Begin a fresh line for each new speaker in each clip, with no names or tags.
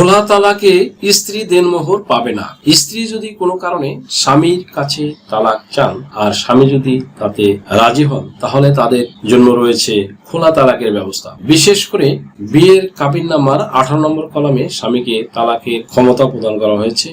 খোলা তালাকে স্ত্রী দেনমোহর পাবে না। স্ত্রী যদি কোনো কারণে স্বামীর কাছে তালাক চান আর স্বামী যদি তাতে রাজি হন, তাহলে তাদের জন্য রয়েছে খোলা তালাকের ব্যবস্থা। বিশেষ করে বিয়ের কাপিন নাম্বার আঠারো নম্বর কলমে স্বামীকে তালাকের ক্ষমতা প্রদান করা হয়েছে।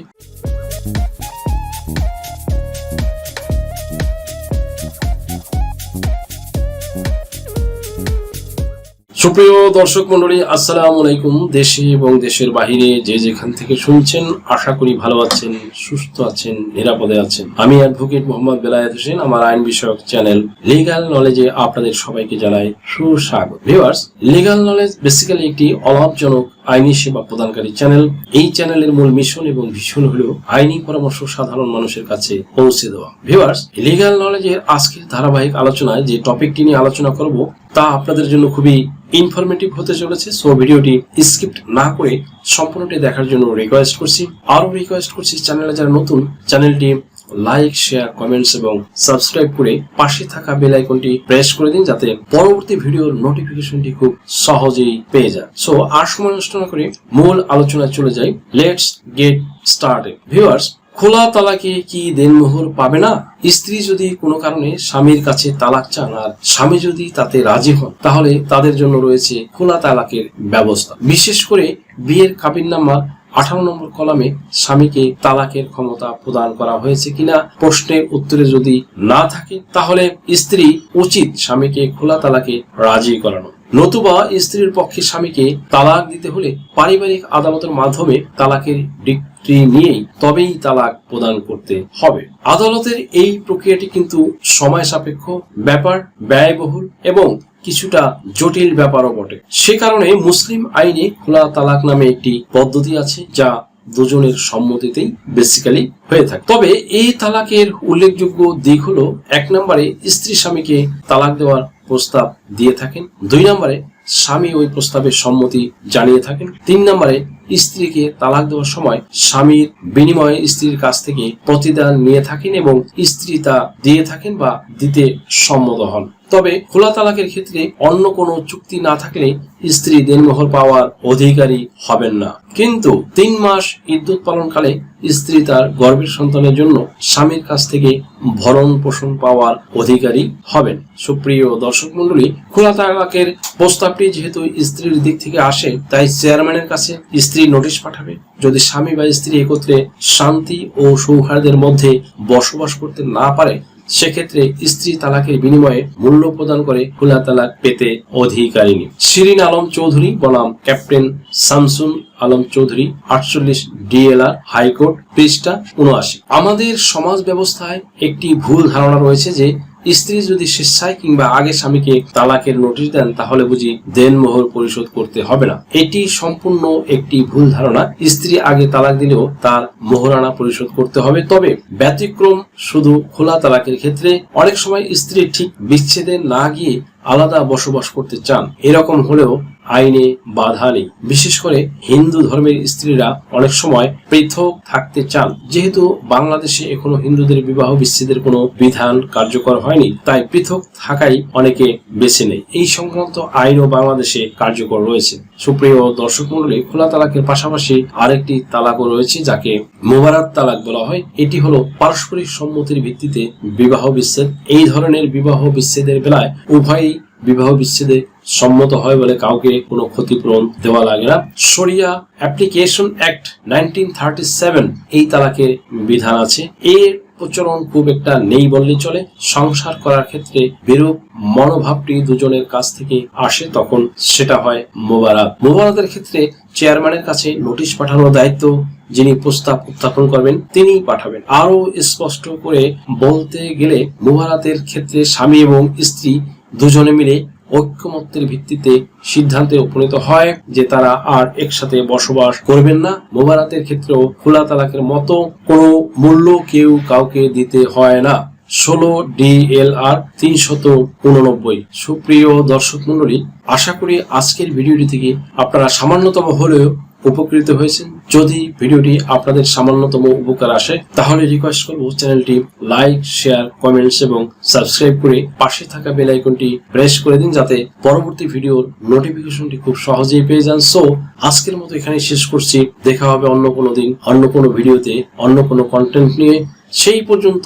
সুপ্রিয় দর্শক মন্ডলী আসসালামু আলাইকুম। দেশে এবং দেশের বাহিরে যে যেখান থেকে শুনছেন, আশা করি ভালো আছেন, সুস্থ আছেন, নিরাপদে আছেন। আমি অ্যাডভোকেট মোহাম্মদ বেলায়েত হোসেন, আমার আইন বিষয়ক চ্যানেল লিগ্যাল নলেজে আপনাদের সবাইকে জানাই সুস্বাগত। ভিউয়ার্স লিগ্যাল নলেজ বেসিক্যালি একটি অলাভজনক আইনি সেবা প্রদানকারী চ্যানেল এই চ্যানেলের মূল মিশন এবং ভীষণ হলো আইনি পরামর্শ সাধারণ মানুষের কাছে পৌঁছে দেওয়া। ভিউয়ার্স লিগ্যাল নলেজের আজকের ধারাবাহিক আলোচনায় যে টপিকটি নিয়ে আলোচনা করব তা আপনাদের জন্য খুবই ইনফরমেটিভ হতে চলেছে। সো ভিডিওটি স্কিপ্ট না করে সম্পূর্ণটি দেখার জন্য রিকোয়েস্ট করছি। আরও রিকোয়েস্ট করছি চ্যানেলে যারা নতুন চ্যানেলটি লাইক শেয়ার কমেন্টস এবং সাবস্ক্রাইব করে পাশে থাকা বেল আইকনটি প্রেস করে দিন যাতে পরবর্তী ভিডিওর নোটিফিকেশনটি খুব সহজেই পেয়ে যান সো আর সময় নষ্ট না করে মূল আলোচনায় চলে যাই। লেটস গেট স্টার্টেড ভিউয়ার্স খোলা তালাকে কি দেনমোহর পাবে না? স্ত্রী যদি কোনো কারণে স্বামীর কাছে তালাক চান আর স্বামী যদি তাতে রাজি হন, তাহলে তাদের জন্য রয়েছে খোলা তালাকের ব্যবস্থা। বিশেষ করে বিয়ের কাবিন নাম্বার আঠারো নম্বর কলামে স্বামীকে তালাকের ক্ষমতা প্রদান করা হয়েছে কিনা, প্রশ্নের উত্তরে যদি না থাকে, তাহলে স্ত্রী উচিত স্বামীকে খোলা তালাকে রাজি করানো। নতুবা স্ত্রীর পক্ষে স্বামীকে তালাক দিতে হলে পারিবারিক আদালতের মাধ্যমে তালাকের ডিক্রি নিয়েই তবেই তালাক প্রদান করতে হবে। আদালতের এই প্রক্রিয়াটি কিন্তু সময় সাপেক্ষ, ব্যাপার ব্যয়বহুল এবং কিছুটা জটিল ব্যাপারও বটে। সে কারণে মুসলিম আইনে খোলা তালাক নামে একটি পদ্ধতি আছে যা দুজনের সম্মতিতেই বেসিক্যালি হয়ে থাকে। তবে এই তালাকের উল্লেখযোগ্য দিক হলো, এক নম্বরে স্ত্রী স্বামীকে তালাক দেওয়ার প্রস্তাব দিয়ে থাকেন। দুই নম্বরে স্বামী ওই প্রস্তাবে সম্মতি জানিয়ে থাকেন। তিন নম্বরে স্ত্রীকে তালাক দেওয়ার সময় স্বামীর বিনিময়ে স্ত্রীর কাছ থেকে প্রতিদান নিয়ে থাকেন এবং স্ত্রী তা দিয়ে থাকেন বা দিতে সম্মত হন। তবে খোলা তালাকের ক্ষেত্রে অন্য কোনো চুক্তি না থাকলে স্ত্রী দেনমোহর পাওয়ার অধিকারী হবেন না। কিন্তু তিন মাস ইদ্যুৎ পালনকালে স্ত্রী তার গর্ভের সন্তানের জন্য স্বামীর কাছ থেকে ভরণ পোষণ পাওয়ার অধিকারী হবেন। সুপ্রিয় দর্শক মন্ডলী খোলা তালাকের প্রস্তাবটি যেহেতু স্ত্রীর দিক থেকে আসে, তাই চেয়ারম্যানের কাছে স্ত্রী নোটিশ পাঠাবে। যদি স্বামী বা স্ত্রী একত্রে শান্তি ও সৌহার্দ্যের মধ্যে বসবাস করতে না পারে, সেক্ষেত্রে স্ত্রী তালাকের বিনিময়ে মূল্য প্রদান করে খোলা তালাক পেতে অধিকারিণী। শিরিন আলম চৌধুরী বনাম, ক্যাপ্টেন শামসুন আলম চৌধুরী, আটচল্লিশ ডিএলআর হাইকোর্ট পৃষ্ঠা উনআশি। আমাদের সমাজ ব্যবস্থায় একটি ভুল ধারণা রয়েছে যে স্ত্রী যদি স্বেচ্ছায় কিংবা আগে স্বামীকে তালাকের নোটিশ দেন, তাহলে বুঝি দেন মোহর পরিশোধ করতে হবে না। এটি সম্পূর্ণ একটি ভুল ধারণা। স্ত্রী আগে তালাক দিলেও তার মোহরানা পরিশোধ করতে হবে। তবে ব্যতিক্রম শুধু খোলা তালাকের ক্ষেত্রে। অনেক সময় স্ত্রী ঠিক বিচ্ছেদে না গিয়ে আলাদা বসবাস করতে চান। এরকম হলেও আইনে বাধা নেই। বিশেষ করে হিন্দু ধর্মের স্ত্রীরা অনেক সময় পৃথক থাকতে চান। যেহেতু বাংলাদেশে এখনও হিন্দুদের বিবাহ বিচ্ছেদের কোনো বিধান কার্যকর হয়নি, তাই পৃথক থাকাই অনেকে বেছে নেয়। এই সংক্রান্ত আইনও বাংলাদেশে কার্যকর রয়েছে। সুপ্রিয় দর্শক মন্ডলী খোলা তালাকের পাশাপাশি আরেকটি তালাকও রয়েছে, যাকে মোবারক তালাক বলা হয়। এটি হলো পারস্পরিক সম্মতির ভিত্তিতে বিবাহ বিচ্ছেদ। এই ধরনের বিবাহ বিচ্ছেদের বেলায় উভয়ই বিবাহ বিচ্ছেদে সম্মত হয় বলে কাউকে কোনো ক্ষতিপূরণ দেওয়া লাগে না। শরিয়া application act nineteen thirty seven এই তালাকের বিধান আছে। এর প্রচলন খুব একটা নেই বললেই চলে। সংসার করার ক্ষেত্রে বিরূপ মনোভাবটি দুজনের কাছ থেকে আসে তখন সেটা হয় মোবারক। মোবারকের ক্ষেত্রে চেয়ারম্যানের কাছে নোটিশ পাঠানোর দায়িত্ব যিনি প্রস্তাব উত্থাপন করবেন তিনি পাঠাবেন। আরও স্পষ্ট করে বলতে গেলে মোবারাতের ক্ষেত্রে স্বামী এবং স্ত্রী দুজনে মিলে ঐক্যমত্যের ভিত্তিতে সিদ্ধান্তে উপনীত হয় যে তারা আর একসাথে বসবাস করবেন না। মোবারাতের ক্ষেত্রেও খোলা তালাকের মতো কোনো মূল্য কেউ কাউকে দিতে হয় না। ষোলো ডিএলআর তিনশত উননব্বই। সুপ্রিয় দর্শক মন্ডলী আশা করি আজকের ভিডিওটি থেকে আপনারা সামান্যতম হলেও উপকৃত হয়েছেন। যদি ভিডিওটি আপনাদের সামান্যতম উপকার আসে, তাহলে রিকোয়েস্ট করব চ্যানেলটি লাইক শেয়ার কমেন্টস এবং সাবস্ক্রাইব করে পাশে থাকা বেল আইকনটি প্রেস করে দিন যাতে পরবর্তী ভিডিওর নোটিফিকেশনটি খুব সহজেই পেয়ে যান। সো আজকের মতো এখানে শেষ করছি। দেখা হবে অন্য কোনো দিন, অন্য কোনো ভিডিওতে, অন্য কোনো কন্টেন্ট নিয়ে। সেই পর্যন্ত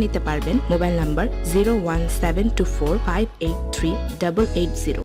নিতে পারবেন mobile number zero one seven two four five eight three double eight zero.